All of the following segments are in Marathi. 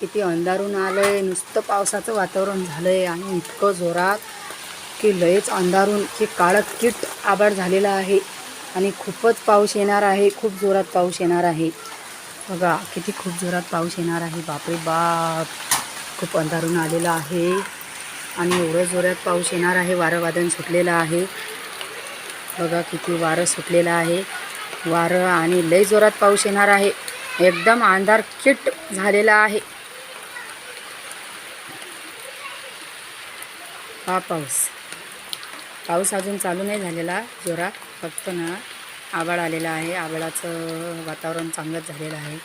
किती अंधारून आलं आहे नुसतं पावसाचं वातावरण झालं आहे आणि इतकं जोरात की लयच अंधारून की काळत किट आबाड झालेला आहे. आणि खूपच पाऊस येणार आहे खूप जोरात पाऊस येणार आहे. बघा किती खूप जोरात पाऊस येणार आहे बापरे बाप. खूप अंधारून आलेला आहे. आणि एवढं जोरात पाऊस येणार आहे वारं वादन सुटलेलं आहे. बघा किती वारं सुटलेलं आहे. वारं आणि लय जोरात पाऊस येणार आहे. एकदम अंधार किट झालेला आहे. हा पाऊस. पाऊस अजून चालू नाही झालेला जोरात. फक्त ना आबाळ आलेला आहे. आबाळाचं वातावरण चांगलंच झालेलं आहे.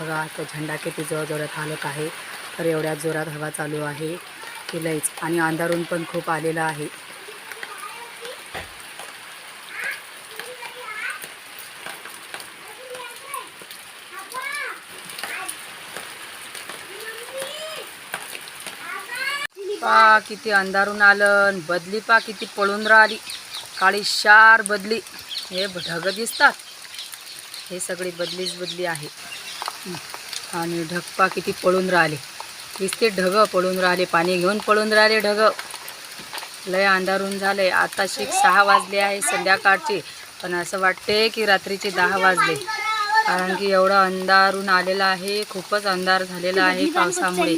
बघा तो झेंडा किती जोर जोरात हालत आहे. तर एवढ्या जोरात हवा चालू आहे. की लईच. आणि अंधारून पण खूप आलेला आहे. पा किती अंधारून आलं आणि बदली पा किती पळून राहिली. काळी शार बदली. हे ढग दिसतात. हे सगळी बदलीच बदली आहे. आणि ढगपा किती पळून राहिले. दिसते ढग पळून राहिले पाणी घेऊन पळून राहिले ढग. लय अंधारून झाले. आता शिक सहा वाजले आहे संध्याकाळचे. पण असं वाटते की रात्रीचे दहा वाजले. कारण की एवढं अंधारून आलेलं आहे. खूपच अंधार झालेला आहे पावसामुळे.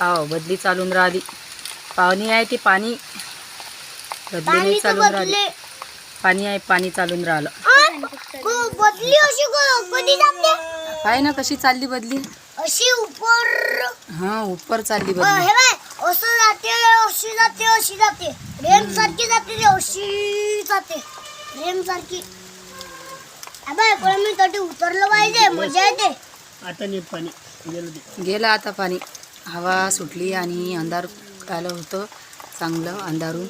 हो बदली चालून राहिली. पाणी आहे ती पाणी बदलीने चालून राहिली. पाणी आहे पाणी चालून राहिलं. बदली अशी क- कधी जाते. पाय ना कशी चालली बदली? अशी उपर. हा उपर चालली बदली. हे बाय असं जाते अशी जाते अशी जाते. रेम सारखी जाते रे अशी जाते. रेम सारखी. अबे पण मी तटी उतरलं पाहिजे मजा येते. आता नाही पाणी गेलं ते. गेलं आता पाणी. हवा सुटली आणि अंधार आलं होतं चांगलं अंधारून.